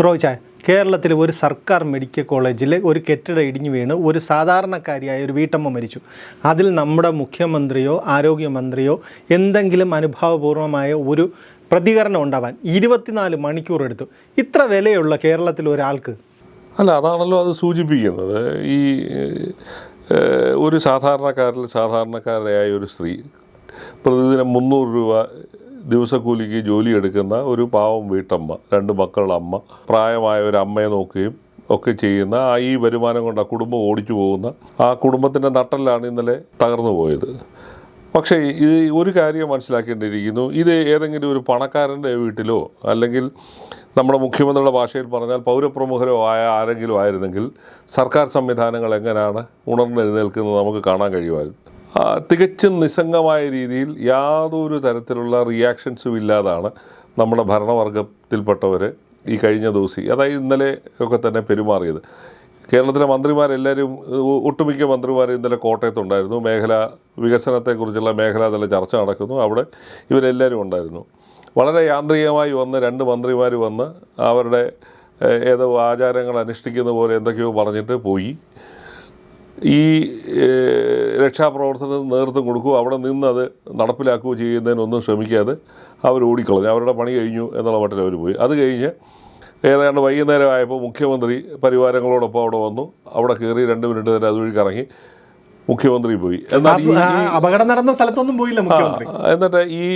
റോജാൻ കേരളത്തിലെ ഒരു സർക്കാർ മെഡിക്കൽ കോളേജിൽ ഒരു കെട്ടിടം ഇടിഞ്ഞു വീണ് ഒരു സാധാരണക്കാരിയായ ഒരു വീട്ടമ്മ മരിച്ചു. അതിൽ നമ്മുടെ മുഖ്യമന്ത്രിയോ ആരോഗ്യമന്ത്രിയോ എന്തെങ്കിലും അനുഭാവപൂർവമായ ഒരു പ്രതികരണം ഉണ്ടാവാൻ ഇരുപത്തിനാല് മണിക്കൂർ എടുത്തു. ഇത്ര വിലയുള്ള കേരളത്തിൽ ഒരാൾക്ക്? അല്ല അതാണല്ലോ അത് സൂചിപ്പിക്കുന്നത്. ഈ ഒരു സാധാരണക്കാരിൽ സാധാരണക്കാരായ ഒരു സ്ത്രീ പ്രതിദിനം മുന്നൂറ് രൂപ ദിവസക്കൂലിക്ക് ജോലി എടുക്കുന്ന ഒരു പാവം വീട്ടമ്മ രണ്ട് മക്കളുടെ അമ്മ പ്രായമായ ഒരു അമ്മയെ നോക്കുകയും ഒക്കെ ചെയ്യുന്ന ആ ഈ വരുമാനം കൊണ്ട് ആ കുടുംബം ഓടിച്ചു പോകുന്ന ആ കുടുംബത്തിന്റെ നട്ടലാണ് ഇന്നലെ തകർന്നു പോയത്. പക്ഷേ ഇത് ഒരു കാര്യം മനസ്സിലാക്കേണ്ടിയിരിക്കുന്നു. ഇത് ഏതെങ്കിലും ഒരു പണക്കാരന്റെ വീട്ടിലോ അല്ലെങ്കിൽ നമ്മുടെ മുഖ്യമന്ത്രിയുടെ ഭാഷയിൽ പറഞ്ഞാൽ പൗരപ്രമുഖരോ ആയ ആരെങ്കിലും ആയിരുന്നെങ്കിൽ സർക്കാർ സംവിധാനങ്ങൾ എങ്ങനെയാണ് ഉണർന്നെഴുന്നേൽക്കുന്നത് നമുക്ക് കാണാൻ കഴിയുമായിരുന്നു. തികച്ചും നിസ്സംഗമായ രീതിയിൽ യാതൊരു തരത്തിലുള്ള റിയാക്ഷൻസും ഇല്ലാതാണ് നമ്മുടെ ഭരണവർഗത്തിൽപ്പെട്ടവർ ഈ കഴിഞ്ഞ ദിവസം അതായത് ഇന്നലെ ഒക്കെ തന്നെ പെരുമാറിയത്. കേരളത്തിലെ മന്ത്രിമാരെല്ലാവരും ഒട്ടുമിക്ക മന്ത്രിമാരും ഇന്നലെ കോട്ടയത്തുണ്ടായിരുന്നു. മേഖല വികസനത്തെക്കുറിച്ചുള്ള മേഖലാതല ചർച്ച നടക്കുന്നു. അവിടെ ഇവരെല്ലാവരും ഉണ്ടായിരുന്നു. വളരെ യാന്ത്രികമായി വന്ന് രണ്ട് മന്ത്രിമാർ വന്ന് അവരുടെ ഏതോ ആചാരങ്ങൾ അനുഷ്ഠിക്കുന്ന പോലെ എന്തൊക്കെയോ പറഞ്ഞിട്ട് പോയി. ഈ രക്ഷാപ്രവർത്തനത്തിന് നേതൃത്വം കൊടുക്കുകയോ അവിടെ നിന്ന് അത് നടപ്പിലാക്കുകയോ ചെയ്യുന്നതിനൊന്നും ശ്രമിക്കാതെ അവർ ഓടിക്കളഞ്ഞു. അവരുടെ പണി കഴിഞ്ഞു എന്നുള്ള മട്ടിൽ അവർ പോയി. അത് കഴിഞ്ഞ് ഏതാണ്ട് വൈകുന്നേരമായപ്പോൾ മുഖ്യമന്ത്രി പരിവാരങ്ങളോടൊപ്പം അവിടെ വന്നു. അവിടെ കയറി രണ്ട് മിനിറ്റ് നേരം അതുവഴി കറങ്ങി മുഖ്യമന്ത്രി പോയി. എന്നാൽ ഈ അപകടം നടന്ന സ്ഥലത്തൊന്നും പോയില്ല മുഖ്യമന്ത്രി. എന്നിട്ട് ഈ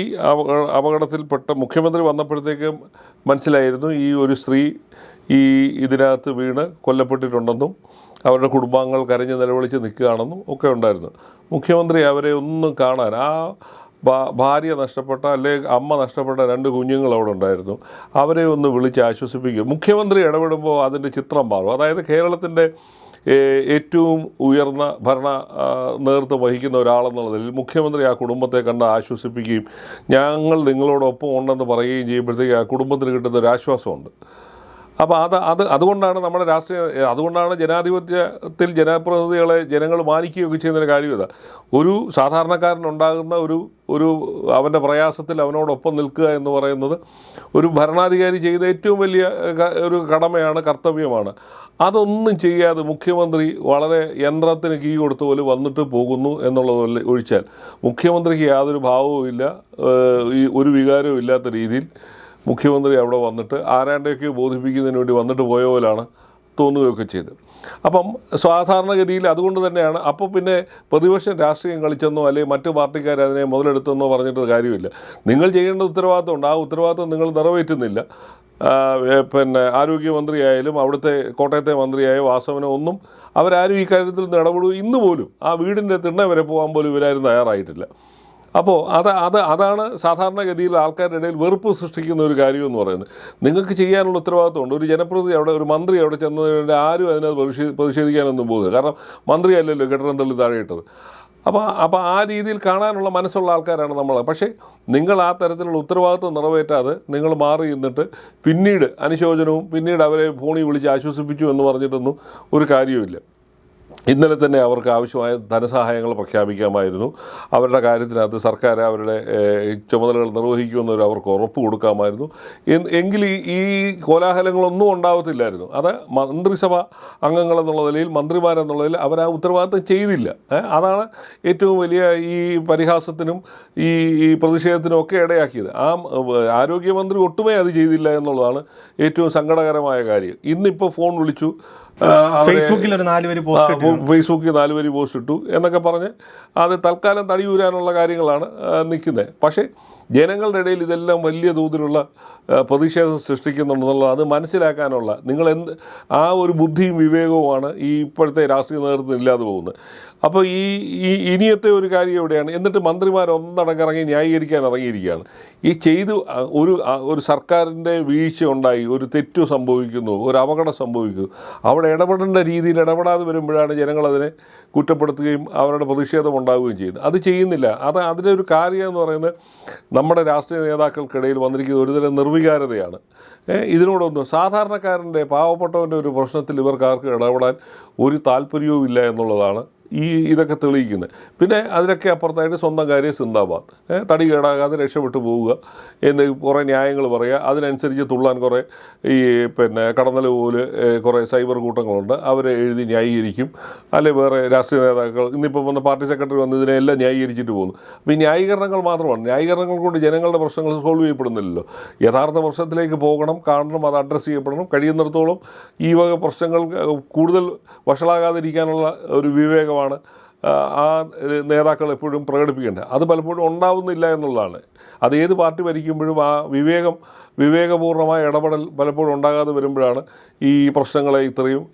അപകടത്തിൽപ്പെട്ട മുഖ്യമന്ത്രി വന്നപ്പോഴത്തേക്കും മനസ്സിലായിരുന്നു ഈ ഒരു സ്ത്രീ ഈ ഇതിനകത്ത് വീണ് കൊല്ലപ്പെട്ടിട്ടുണ്ടെന്നും അവരുടെ കുടുംബാംഗങ്ങൾ കരഞ്ഞ് നിലവിളിച്ച് നിൽക്കുകയാണെന്നും ഒക്കെ ഉണ്ടായിരുന്നു. മുഖ്യമന്ത്രി അവരെ ഒന്നും കാണാൻ ആ ഭാര്യ നഷ്ടപ്പെട്ട അല്ലെങ്കിൽ അമ്മ നഷ്ടപ്പെട്ട രണ്ട് കുഞ്ഞുങ്ങൾ അവിടെ ഉണ്ടായിരുന്നു. അവരെ ഒന്ന് വിളിച്ച് ആശ്വസിപ്പിക്കുക. മുഖ്യമന്ത്രി ഇടപെടുമ്പോൾ അതിന്റെ ചിത്രം മാറും. അതായത് കേരളത്തിന്റെ ഏറ്റവും ഉയർന്ന ഭരണ നേതൃത്വം വഹിക്കുന്ന ഒരാളെന്നുള്ളതിൽ മുഖ്യമന്ത്രി ആ കുടുംബത്തെ കണ്ട് ആശ്വസിപ്പിക്കുകയും ഞങ്ങൾ നിങ്ങളോടൊപ്പം ഉണ്ടെന്ന് പറയുകയും ചെയ്യുമ്പോഴത്തേക്ക് ആ കുടുംബത്തിന് കിട്ടുന്ന ഒരു ആശ്വാസമുണ്ട്. അപ്പോൾ അത് അത് അതുകൊണ്ടാണ് നമ്മുടെ രാഷ്ട്രീയ അതുകൊണ്ടാണ് ജനാധിപത്യത്തിൽ ജനപ്രതിനിധികളെ ജനങ്ങൾ മാനിക്കുകയൊക്കെ ചെയ്യുന്നൊരു കാര്യം ഇതാ. ഒരു സാധാരണക്കാരനുണ്ടാകുന്ന ഒരു ഒരു അവന്റെ പ്രയാസത്തിൽ അവനോടൊപ്പം നിൽക്കുക എന്ന് പറയുന്നത് ഒരു ഭരണാധികാരി ചെയ്ത ഏറ്റവും വലിയ ഒരു കടമയാണ് കർത്തവ്യമാണ്. അതൊന്നും ചെയ്യാതെ മുഖ്യമന്ത്രി വളരെ യന്ത്രത്തിന് കീ കൊടുത്ത പോലെ വന്നിട്ട് പോകുന്നു എന്നുള്ളത് ഒഴിച്ചാൽ. മുഖ്യമന്ത്രിക്ക് യാതൊരു ഭാവവും ഇല്ല ഈ ഒരു വികാരവും ഇല്ലാത്ത രീതിയിൽ മുഖ്യമന്ത്രി അവിടെ വന്നിട്ട് ആരാണ്ടൊക്കെ ബോധിപ്പിക്കുന്നതിന് വേണ്ടി വന്നിട്ട് പോയ പോലാണ് തോന്നുകയൊക്കെ ചെയ്ത് അപ്പം സാധാരണഗതിയിൽ അതുകൊണ്ട് തന്നെയാണ് അപ്പോൾ പിന്നെ പ്രതിപക്ഷം രാഷ്ട്രീയം കളിച്ചെന്നോ അല്ലെങ്കിൽ മറ്റു പാർട്ടിക്കാർ അതിനെ മുതലെടുത്തെന്നോ പറഞ്ഞിട്ട് കാര്യമില്ല. നിങ്ങൾ ചെയ്യേണ്ട ഉത്തരവാദിത്തമുണ്ട്. ആ ഉത്തരവാദിത്തം നിങ്ങൾ നിറവേറ്റുന്നില്ല. പിന്നെ ആരോഗ്യമന്ത്രിയായാലും അവിടുത്തെ കോട്ടയത്തെ മന്ത്രിയായ വാസവനോ ഒന്നും അവരാരും ഈ കാര്യത്തിൽ നിന്ന് ഇടപെടും. ഇന്ന് പോലും ആ വീടിന്റെ തിണ്ണ വരെ പോകാൻ പോലും ഇവരാരും തയ്യാറായിട്ടില്ല. അപ്പോൾ അത് അത് അതാണ് സാധാരണഗതിയിൽ ആൾക്കാരുടെ ഇടയിൽ വെറുപ്പ് സൃഷ്ടിക്കുന്ന ഒരു കാര്യം എന്ന് പറയുന്നത്. നിങ്ങൾക്ക് ചെയ്യാനുള്ള ഉത്തരവാദിത്വമുണ്ട്. ഒരു ജനപ്രതിനിധി അവിടെ ഒരു മന്ത്രി അവിടെ ചെന്നതിന് ആരും അതിനകത്ത് പ്രതിഷേ- പ്രതിഷേധിക്കാനൊന്നും പോകുന്നത് കാരണം മന്ത്രിയല്ലല്ലോ കെട്ടിടം തള്ളി താഴെയിട്ടത്. അപ്പോൾ അപ്പോൾ ആ രീതിയിൽ കാണാനുള്ള മനസ്സുള്ള ആൾക്കാരാണ് നമ്മൾ പക്ഷേ നിങ്ങൾ ആ തരത്തിലുള്ള ഉത്തരവാദിത്വം നിറവേറ്റാതെ നിങ്ങൾ മാറി നിന്നിട്ട് പിന്നീട് അനുശോചനവും പിന്നീട് അവരെ ഫോണിൽ വിളിച്ച് ആശ്വസിപ്പിച്ചു എന്ന് പറഞ്ഞിട്ടൊന്നും ഒരു കാര്യവുമില്ല. ഇന്നലെ തന്നെ അവർക്ക് ആവശ്യമായ ധനസഹായങ്ങൾ പ്രഖ്യാപിക്കാമായിരുന്നു. അവരുടെ കാര്യത്തിനകത്ത് സർക്കാർ അവരുടെ ചുമതലകൾ നിർവഹിക്കുമെന്നൊരു അവർക്ക് ഉറപ്പ് കൊടുക്കാമായിരുന്നു. എങ്കിൽ ഈ- കോലാഹലങ്ങളൊന്നും ഉണ്ടാവത്തില്ലായിരുന്നു. അത് മന്ത്രിസഭ അംഗങ്ങൾ എന്നുള്ള നിലയിൽ മന്ത്രിമാരെന്നുള്ളതിൽ അവർ ആ ഉത്തരവാദിത്തം ചെയ്തില്ല. അതാണ് ഏറ്റവും വലിയ ഈ പരിഹാസത്തിനും ഈ പ്രതിഷേധത്തിനും ഒക്കെ ഇടയാക്കിയത്. ആ ആരോഗ്യമന്ത്രി ഒട്ടുമേ അത് ചെയ്തില്ല എന്നുള്ളതാണ് ഏറ്റവും സങ്കടകരമായ കാര്യം. ഇന്നിപ്പോൾ ഫോൺ വിളിച്ചു ഫേസ്ബുക്കിൽ ഒരു നാലുപേര് പോസ്റ്റ് ഫേസ്ബുക്കിൽ നാല് വരി പോസ്റ്റ് ഇട്ടു എന്നൊക്കെ പറഞ്ഞ് അത് തൽക്കാലം തടിയൂരാനുള്ള കാര്യങ്ങളാണ് നിൽക്കുന്നത് പക്ഷേ ജനങ്ങളുടെ ഇടയിൽ ഇതെല്ലാം വലിയ തോതിലുള്ള പ്രതിഷേധം സൃഷ്ടിക്കുന്നുണ്ടെന്നുള്ളത് അത് മനസ്സിലാക്കാനുള്ള നിങ്ങൾ എന്ത് ആ ഒരു ബുദ്ധിയും വിവേകവുമാണ് ഈ ഇപ്പോഴത്തെ രാഷ്ട്രീയ നേതൃത്വം ഇല്ലാതെ പോകുന്നത്. അപ്പോൾ ഈ ഈ ഇനിയത്തെ ഒരു കാര്യം എവിടെയാണ്? എന്നിട്ട് മന്ത്രിമാർ ഒന്നടങ്കം ഇറങ്ങി ന്യായീകരിക്കാൻ ഇറങ്ങിയിരിക്കുകയാണ്. ഈ ചെയ്തു ഒരു ഒരു സർക്കാരിന്റെ വീഴ്ച ഉണ്ടായി ഒരു തെറ്റു സംഭവിക്കുന്നു ഒരു അപകടം സംഭവിക്കുന്നു. അവിടെ ഇടപെടേണ്ട രീതിയിൽ ഇടപെടാതെ വരുമ്പോഴാണ് ജനങ്ങൾ അതിനെ കുറ്റപ്പെടുത്തുകയും അവരുടെ പ്രതിഷേധം ഉണ്ടാവുകയും ചെയ്യുന്നത്. അത് ചെയ്യുന്നില്ല. അത് അതിന്റെ ഒരു കാര്യം എന്ന് പറയുന്നത് നമ്മുടെ രാഷ്ട്രീയ നേതാക്കൾക്കിടയിൽ വന്നിരിക്കുന്ന ഒരുതരം നിർവികാരതയാണ്. ഇതിനോടൊന്നും സാധാരണക്കാരന്റെ പാവപ്പെട്ടവന്റെ ഒരു പ്രശ്നത്തിൽ ഇവർക്ക് ആർക്കും ഇടപെടാൻ ഒരു താല്പര്യവും ഇല്ല എന്നുള്ളതാണ് ഈ ഇതൊക്കെ തെളിയിക്കുന്നത് പിന്നെ അതിനൊക്കെ അപ്പുറത്തായിട്ട് സ്വന്തം കാര്യം സിന്ദാബാദ്. തടി കേടാകാതെ രക്ഷപ്പെട്ടു പോവുക എന്ന് കുറേ ന്യായങ്ങൾ പറയുക. അതിനനുസരിച്ച് തുള്ളാൻ കുറേ ഈ പിന്നെ കടന്നൽ പോലെ കുറേ സൈബർ കൂട്ടങ്ങളുണ്ട്. അവരെ എഴുതി ന്യായീകരിക്കും. അല്ലെ വേറെ രാഷ്ട്രീയ നേതാക്കൾ ഇന്നിപ്പോൾ വന്ന പാർട്ടി സെക്രട്ടറി വന്ന് ഇതിനെല്ലാം ന്യായീകരിച്ചിട്ട് പോകുന്നു. അപ്പോൾ ഈ ന്യായീകരണങ്ങൾ മാത്രമാണ്. ന്യായീകരണങ്ങൾ കൊണ്ട് ജനങ്ങളുടെ പ്രശ്നങ്ങൾ സോൾവ് ചെയ്യപ്പെടുന്നില്ലല്ലോ. യഥാർത്ഥ പ്രശ്നത്തിലേക്ക് പോകണം കാണണം അത് അഡ്രസ്സ് ചെയ്യപ്പെടണം കഴിയുന്നിടത്തോളം ഈ വക പ്രശ്നങ്ങൾ കൂടുതൽ വഷളാകാതിരിക്കാനുള്ള ഒരു വിവേകമാണ് ആ, ആ നേതാക്കൾ എപ്പോഴും പ്രകടിപ്പിക്കേണ്ടത്. അത് പലപ്പോഴും ഉണ്ടാവുന്നില്ല എന്നുള്ളതാണ്. അത് ഏത് പാർട്ടി ഭരിക്കുമ്പോഴും ആ വിവേകം വിവേകപൂർണമായ ഇടപെടൽ പലപ്പോഴും ഉണ്ടാകാതെ വരുമ്പോഴാണ് ഈ പ്രശ്നങ്ങളെ ഇത്രയും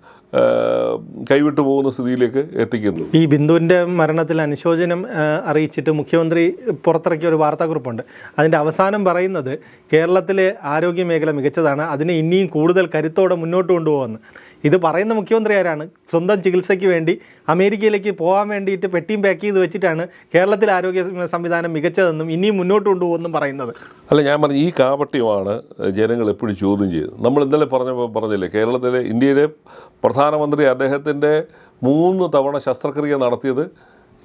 കൈവിട്ടു പോകുന്ന സ്ഥിതിയിലേക്ക് എത്തിക്കുന്നു. ഈ ബിന്ദുവിന്റെ മരണത്തിൽ അനുശോചനം അറിയിച്ചിട്ട് മുഖ്യമന്ത്രി പുറത്തിറക്കിയ ഒരു വാർത്താക്കുറിപ്പുണ്ട്. അതിന്റെ അവസാനം പറയുന്നത് കേരളത്തിലെ ആരോഗ്യ മേഖല മികച്ചതാണ് അതിനെ ഇനിയും കൂടുതൽ കരുത്തോടെ മുന്നോട്ട് കൊണ്ടുപോകുമെന്ന്. ഇത് പറയുന്ന മുഖ്യമന്ത്രി ആരാണ്? സ്വന്തം ചികിത്സയ്ക്ക് വേണ്ടി അമേരിക്കയിലേക്ക് പോകാൻ വേണ്ടിയിട്ട് പെട്ടിയും പാക്ക് ചെയ്ത് വെച്ചിട്ടാണ് കേരളത്തിലെ ആരോഗ്യ സംവിധാനം മികച്ചതെന്നും ഇനിയും മുന്നോട്ട് കൊണ്ടുപോകുമെന്നും പറയുന്നത്. അല്ല ഞാൻ പറഞ്ഞു ഈ കാപട്യമാണ് ജനങ്ങൾ എപ്പോഴും ചോദ്യം ചെയ്തത് നമ്മൾ ഇന്നലെ പറഞ്ഞപ്പോൾ പറഞ്ഞില്ലേ കേരളത്തിലെ ഇന്ത്യയിലെ പ്രധാനമന്ത്രി അദ്ദേഹത്തിന്റെ മൂന്ന് തവണ ശസ്ത്രക്രിയ നടത്തിയത്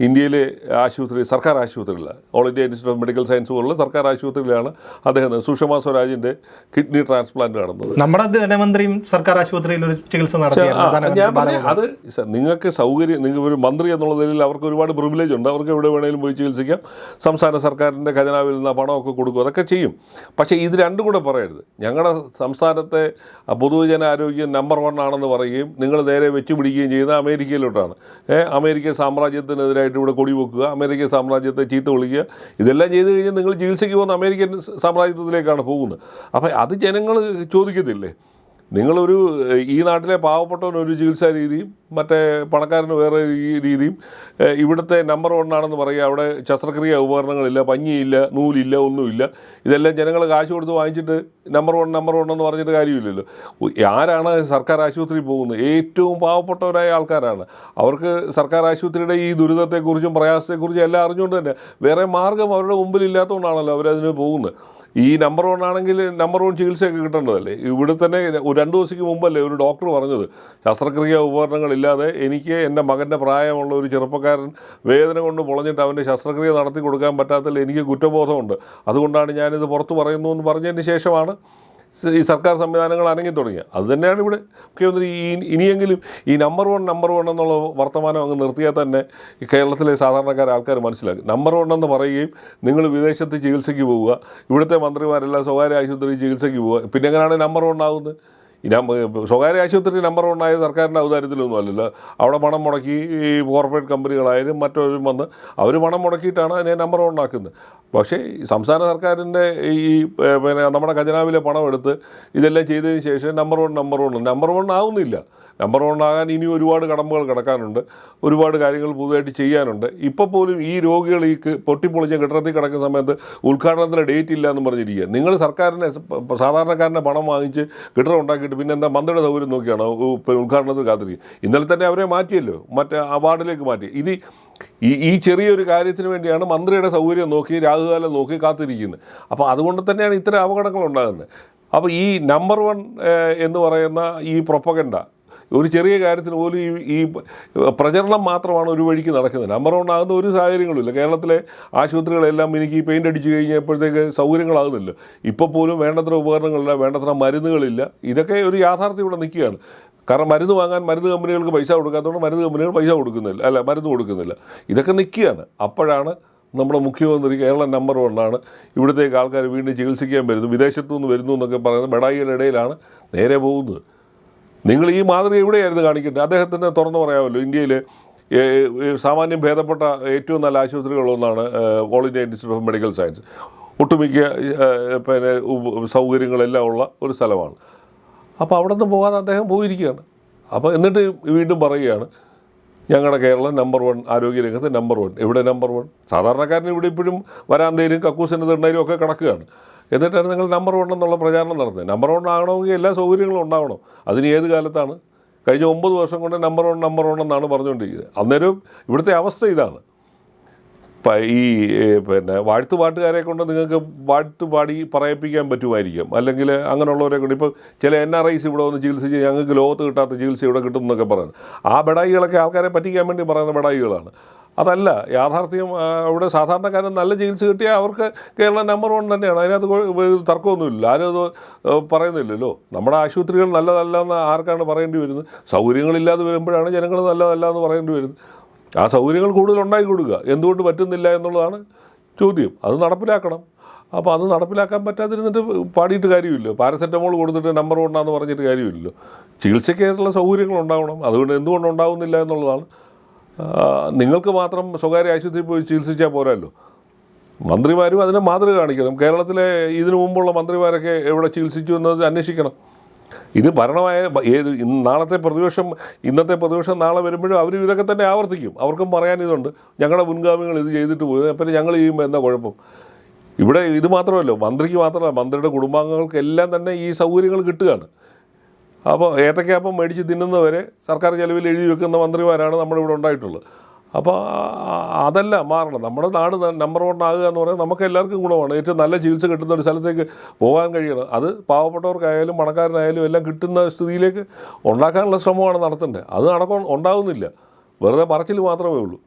ഇന്ത്യയിലെ ആശുപത്രി സർക്കാർ ആശുപത്രിയിലാണ് all India institute of medical science പോലുള്ള സർക്കാർ ആശുപത്രിയിലാണ് അദ്ദേഹം സുഷമ സ്വരാജിന്റെ കിഡ്നി ട്രാൻസ്പ്ലാന്റ് നടന്നത് നമ്മുടെ ധനമന്ത്രിയും സർക്കാർ ആശുപത്രിയിൽ ഒരു ചികിത്സ ഞാൻ അത് നിങ്ങൾക്ക് സൗകര്യം നിങ്ങൾ ഒരു മന്ത്രി എന്നുള്ള നിലയിൽ അവർക്ക് ഒരുപാട് പ്രിവിലേജ് ഉണ്ട്. അവർക്ക് എവിടെ വേണേലും പോയി ചികിത്സിക്കാം. സംസ്ഥാന സർക്കാരിന്റെ ഖജനാവിൽ നിന്ന് പണമൊക്കെ കൊടുക്കും. അതൊക്കെ ചെയ്യും. പക്ഷേ ഇത് രണ്ടും കൂടെ പറയരുത്. ഞങ്ങളുടെ സംസ്ഥാനത്തെ പൊതുജനാരോഗ്യം നമ്പർ വൺ ആണെന്ന് പറയുകയും നിങ്ങൾ നേരെ വെച്ച് പിടിക്കുകയും ചെയ്യുന്ന അമേരിക്കയിലോട്ടാണ് അമേരിക്ക അമേരിക്ക സാമ്രാജ്യത്തിനെതിരായിട്ട് ഇവിടെ കൊടി വെക്കുക അമേരിക്കൻ സാമ്രാജ്യത്തെ ചീത്ത വിളിക്കുക ഇതെല്ലാം ചെയ്ത് കഴിഞ്ഞാൽ നിങ്ങൾ ചികിത്സയ്ക്ക് പോകുന്ന അമേരിക്കൻ സാമ്രാജ്യത്തിലേക്കാണ് പോകുന്നത്. അപ്പോൾ അത് ജനങ്ങൾ ചോദിക്കത്തില്ലേ? നിങ്ങളൊരു ഈ നാട്ടിലെ പാവപ്പെട്ടവന് ഒരു ചികിത്സാ രീതിയും മറ്റേ പണക്കാരന് വേറെ രീതിയും ഇവിടുത്തെ നമ്പർ വണ്ണാണെന്ന് പറയുക അവിടെ ശസ്ത്രക്രിയ ഉപകരണങ്ങളില്ല പഞ്ഞിയില്ല നൂലില്ല ഒന്നുമില്ല. ഇതെല്ലാം ജനങ്ങൾ കാശ് കൊടുത്ത് വാങ്ങിച്ചിട്ട് നമ്പർ വൺ നമ്പർ വൺ എന്ന് പറഞ്ഞിട്ട് കാര്യമില്ലല്ലോ. ആരാണ് സർക്കാർ ആശുപത്രിയിൽ പോകുന്നത്? ഏറ്റവും പാവപ്പെട്ടവരായ ആൾക്കാരാണ്. അവർക്ക് സർക്കാർ ആശുപത്രിയുടെ ഈ ദുരിതത്തെക്കുറിച്ചും പ്രയാസത്തെക്കുറിച്ചും എല്ലാം അറിഞ്ഞുകൊണ്ട് തന്നെ വേറെ മാർഗം അവരുടെ മുമ്പിൽ ഇല്ലാത്തതുകൊണ്ടാണല്ലോ അവരതിന് പോകുന്നത്. ഈ നമ്പർ വൺ ആണെങ്കിൽ നമ്പർ വൺ ചികിത്സയൊക്കെ കിട്ടേണ്ടതല്ലേ? ഇവിടെ തന്നെ രണ്ട് ദിവസത്തേക്ക് മുമ്പല്ലേ ഒരു ഡോക്ടർ പറഞ്ഞത് ശസ്ത്രക്രിയ ഉപകരണങ്ങളില്ലാതെ എനിക്ക് എന്റെ മകന്റെ പ്രായമുള്ള ഒരു ചെറുപ്പക്കാരൻ വേദന കൊണ്ട് പൊളഞ്ഞിട്ട് അവന്റെ ശസ്ത്രക്രിയ നടത്തി കൊടുക്കാൻ പറ്റാത്തതിൽ എനിക്ക് കുറ്റബോധമുണ്ട്. അതുകൊണ്ടാണ് ഞാനിത് പുറത്ത് പറയുന്നു എന്ന് പറഞ്ഞതിന് ശേഷമാണ് ഈ സർക്കാർ സംവിധാനങ്ങൾ അനങ്ങി തുടങ്ങി അത് തന്നെയാണ് ഇവിടെ മുഖ്യമന്ത്രി ഈ ഇനിയെങ്കിലും ഈ നമ്പർ വൺ നമ്പർ വൺ എന്നുള്ള വർത്തമാനം അങ്ങ് നിർത്തിയാൽ തന്നെ ഈ കേരളത്തിലെ സാധാരണക്കാർ ആൾക്കാർ മനസ്സിലാക്കും. നമ്പർ വൺ എന്ന് പറയുകയും നിങ്ങൾ വിദേശത്ത് ചികിത്സയ്ക്ക് പോവുക ഇവിടുത്തെ മന്ത്രിമാരെല്ലാം സ്വകാര്യ ആശുപത്രിയിൽ ചികിത്സയ്ക്ക് പോവുക പിന്നെ എങ്ങനെയാണ് നമ്പർ വൺ ആകുന്നത് സ്വകാര്യ ആശുപത്രി നമ്പർ വൺ ആയ സർക്കാരിന്റെ ഔദാര്യത്തിലൊന്നും അല്ലല്ലോ. അവിടെ പണം മുടക്കി ഈ കോർപ്പറേറ്റ് കമ്പനികളായാലും മറ്റൊരു വന്ന് അവർ പണം മുടക്കിയിട്ടാണ് അതിനെ നമ്പർ വൺ ആക്കുന്നത്. പക്ഷേ സംസ്ഥാന സർക്കാരിന്റെ ഈ പിന്നെ നമ്മുടെ ഖജനാവിലെ പണം എടുത്ത് ഇതെല്ലാം ചെയ്തതിന് ശേഷം number one number one number one ആവുന്നില്ല. നമ്പർ വൺ ആകാൻ ഇനി ഒരുപാട് കടമ്പകൾ കിടക്കാനുണ്ട്. ഒരുപാട് കാര്യങ്ങൾ പുതുതായിട്ട് ചെയ്യാനുണ്ട്. ഇപ്പോൾ പോലും ഈ രോഗികൾ ഈ പൊട്ടിപ്പൊളിഞ്ഞ കെട്ടിടത്തിൽ കിടക്കുന്ന സമയത്ത് ഉദ്ഘാടനത്തിന് ഡേറ്റ് ഇല്ല എന്ന് പറഞ്ഞിരിക്കുക നിങ്ങൾ സർക്കാരിനെ സാധാരണക്കാരന്റെ പണം വാങ്ങിച്ച് കെട്ടിടം ഉണ്ടാക്കിയിട്ട് പിന്നെ എന്താ മന്ത്രിയുടെ സൗകര്യം നോക്കിയാണോ? ഉദ്ഘാടനത്തിന് കാത്തിരിക്കുക ഇന്നലെ തന്നെ അവരെ മാറ്റിയല്ലോ. മറ്റേ അവാർഡിലേക്ക് മാറ്റി. ഇത് ഈ ഈ ചെറിയൊരു കാര്യത്തിന് വേണ്ടിയാണ് മന്ത്രിയുടെ സൗകര്യം നോക്കി രാഹുകാലം നോക്കി കാത്തിരിക്കുന്നത്. അപ്പോൾ അതുകൊണ്ട് തന്നെയാണ് ഇത്തരം അപകടങ്ങൾ ഉണ്ടാകുന്നത്. അപ്പോൾ ഈ നമ്പർ വൺ എന്ന് പറയുന്ന ഈ പ്രൊപ്പഗണ്ട ഒരു ചെറിയ കാര്യത്തിന് പോലും ഈ ഈ പ്രചരണം മാത്രമാണ് ഒരു വഴിക്ക് നടക്കുന്നത്. നമ്പർ വൺ ആകുന്ന ഒരു സാഹചര്യങ്ങളുമില്ല കേരളത്തിലെ ആശുപത്രികളെല്ലാം എനിക്ക് ഈ പെയിന്റ് അടിച്ചു കഴിഞ്ഞപ്പോഴത്തേക്ക് സൗകര്യങ്ങളാകുന്നില്ല. ഇപ്പോൾ പോലും വേണ്ടത്ര ഉപകരണങ്ങളില്ല വേണ്ടത്ര മരുന്നുകളില്ല. ഇതൊക്കെ ഒരു യാഥാർത്ഥ്യം ഇവിടെ നിൽക്കുകയാണ്. കാരണം മരുന്ന് വാങ്ങാൻ മരുന്ന് കമ്പനികൾക്ക് പൈസ കൊടുക്കാത്തതുകൊണ്ട് മരുന്ന് കമ്പനികൾ പൈസ കൊടുക്കുന്നില്ല. അല്ല മരുന്ന് കൊടുക്കുന്നില്ല. ഇതൊക്കെ നിൽക്കുകയാണ്. അപ്പോഴാണ് നമ്മുടെ മുഖ്യമന്ത്രി കേരളം നമ്പർ വണ്ണാണ് ഇവിടുത്തേക്ക് ആൾക്കാർ വീണ്ടും ചികിത്സിക്കാൻ വരുന്നു. വിദേശത്തു നിന്ന് വരുന്നു എന്നൊക്കെ പറയുന്നത് ബഡായിയുടെ ഇടയിലാണ് നേരെ പോകുന്നത്. നിങ്ങൾ ഈ മാതൃക എവിടെയായിരുന്നു കാണിക്കേണ്ടത്? അദ്ദേഹത്തിന് തുറന്നു പറയാമല്ലോ ഇന്ത്യയിൽ സാമാന്യം ഭേദപ്പെട്ട ഏറ്റവും നല്ല ആശുപത്രികളൊന്നാണ് all India institute of medical science ഒട്ടുമിക്ക പിന്നെ സൗകര്യങ്ങളെല്ലാം ഉള്ള ഒരു സ്ഥലമാണ്. അപ്പോൾ അവിടെ നിന്ന് പോകാതെ അദ്ദേഹം പോയിരിക്കുകയാണ്. അപ്പോൾ എന്നിട്ട് വീണ്ടും പറയുകയാണ് ഞങ്ങളുടെ കേരളം നമ്പർ വൺ ആരോഗ്യരംഗത്ത് നമ്പർ വൺ ഇവിടെ നമ്പർ വൺ സാധാരണക്കാരന് ഇവിടെ ഇപ്പോഴും വരാന്തയിലും കക്കൂസിന്റെ തിണ്ണയിലും ഒക്കെ കിടക്കുകയാണ്. എന്നിട്ടാണ് നിങ്ങൾ നമ്പർ വൺ എന്നുള്ള പ്രചാരണം നടത്തുന്നത്. നമ്പർ വൺ ആകണമെങ്കിൽ എല്ലാ സൗകര്യങ്ങളും ഉണ്ടാവണം. അതിന് ഏത് കാലത്താണ്? കഴിഞ്ഞ ഒമ്പത് വർഷം കൊണ്ട് നമ്പർ വൺ നമ്പർ വൺ എന്നാണ് പറഞ്ഞുകൊണ്ടിരിക്കുന്നത്. അന്നേരം ഇവിടുത്തെ അവസ്ഥ ഇതാണ്. ഈ പിന്നെ വാഴ്ത്തു പാട്ടുകാരെ കൊണ്ട് നിങ്ങൾക്ക് വാഴ്ത്തു പാടി പറയിപ്പിക്കാൻ പറ്റുമായിരിക്കും. അല്ലെങ്കിൽ അങ്ങനെയുള്ളവരെ കൊണ്ട് ഇപ്പോൾ ചില എൻ ആർ ഐസ് ഇവിടെ വന്ന് ചികിത്സിച്ച് ഞങ്ങൾക്ക് ലോകത്ത് കിട്ടാത്ത ചികിത്സ ഇവിടെ കിട്ടും എന്നൊക്കെ പറയുന്നത്. ആ ബടായികളൊക്കെ ആൾക്കാരെ പറ്റിക്കാൻ വേണ്ടി പറയുന്ന ബടായികളാണ്. അതല്ല യാഥാർത്ഥ്യം അവിടെ സാധാരണക്കാരൻ നല്ല ചികിത്സ കിട്ടിയാൽ അവർക്ക് കേരളം നമ്പർ വൺ തന്നെയാണ്. അതിനകത്ത് തർക്കമൊന്നുമില്ല. ആരും അത് പറയുന്നില്ലല്ലോ. നമ്മുടെ ആശുപത്രികൾ നല്ലതല്ല എന്ന് ആർക്കാണ് പറയേണ്ടി വരുന്നത്? സൗകര്യങ്ങളില്ലാതെ വരുമ്പോഴാണ് ജനങ്ങൾ നല്ലതല്ല എന്ന് പറയേണ്ടി വരുന്നത്. ആ സൗകര്യങ്ങൾ കൂടുതൽ ഉണ്ടാക്കി കൊടുക്കുക. എന്തുകൊണ്ട് പറ്റുന്നില്ല എന്നുള്ളതാണ് ചോദ്യം. അത് നടപ്പിലാക്കണം. അപ്പോൾ അത് നടപ്പിലാക്കാൻ പറ്റാതിരുന്നിട്ട് പാടിയിട്ട് കാര്യമില്ല പാരസെറ്റമോൾ കൊടുത്തിട്ട് നമ്പർ വണ്ണാന്ന് പറഞ്ഞിട്ട് കാര്യമില്ലല്ലോ. ചികിത്സയ്ക്കായിട്ടുള്ള സൗകര്യങ്ങൾ ഉണ്ടാവണം. അതുകൊണ്ട് എന്തുകൊണ്ട് ഉണ്ടാവുന്നില്ല എന്നുള്ളതാണ്. നിങ്ങൾക്ക് മാത്രം സ്വകാര്യ ആശുപത്രിയിൽ പോയി ചികിത്സിച്ചാൽ പോരല്ലോ. മന്ത്രിമാരും അതിനെ മാതൃക കാണിക്കണം. കേരളത്തിലെ ഇതിനു മുമ്പുള്ള മന്ത്രിമാരൊക്കെ എവിടെ ചികിത്സിച്ചു എന്നത് അന്വേഷിക്കണം. ഇത് ഭരണമായ ഏത് നാളത്തെ പ്രതിപക്ഷം ഇന്നത്തെ പ്രതിപക്ഷം നാളെ വരുമ്പോഴും അവർ ഇതൊക്കെ തന്നെ ആവർത്തിക്കും. അവർക്കും പറയാൻ ഇതുണ്ട്. ഞങ്ങളുടെ മുൻഗാമികൾ ഇത് ചെയ്തിട്ട് പോയി. പിന്നെ ഞങ്ങൾ ചെയ്യുമ്പോൾ എന്താ കുഴപ്പം? ഇവിടെ ഇത് മാത്രമല്ല മന്ത്രിക്ക് മാത്രമല്ല മന്ത്രിയുടെ കുടുംബാംഗങ്ങൾക്കെല്ലാം തന്നെ ഈ സൗകര്യങ്ങൾ കിട്ടുകയാണ്. അപ്പോൾ ഏത്തക്കപ്പം മേടിച്ച് തിന്നുന്നവരെ സർക്കാർ ചെലവിൽ എഴുതി വെക്കുന്ന മന്ത്രിമാരാണ് നമ്മുടെ ഇവിടെ ഉണ്ടായിട്ടുള്ളത്. അപ്പോൾ അതല്ല മാറണം. നമ്മുടെ നാട് നമ്പർ വൺ ആകുക എന്ന് പറയുന്നത് നമുക്ക് എല്ലാവർക്കും ഗുണമാണ്. ഏറ്റവും നല്ല ചികിത്സ കിട്ടുന്ന ഒരു സ്ഥലത്തേക്ക് പോകാൻ കഴിയണം. അത് പാവപ്പെട്ടവർക്കായാലും പണക്കാരനായാലും എല്ലാം കിട്ടുന്ന സ്ഥിതിയിലേക്ക് ഉണ്ടാക്കാനുള്ള ശ്രമമാണ് നടത്തേണ്ടത്. അത് നടക്കം ഉണ്ടാകുന്നില്ല വെറുതെ പറച്ചിൽ മാത്രമേ ഉള്ളൂ.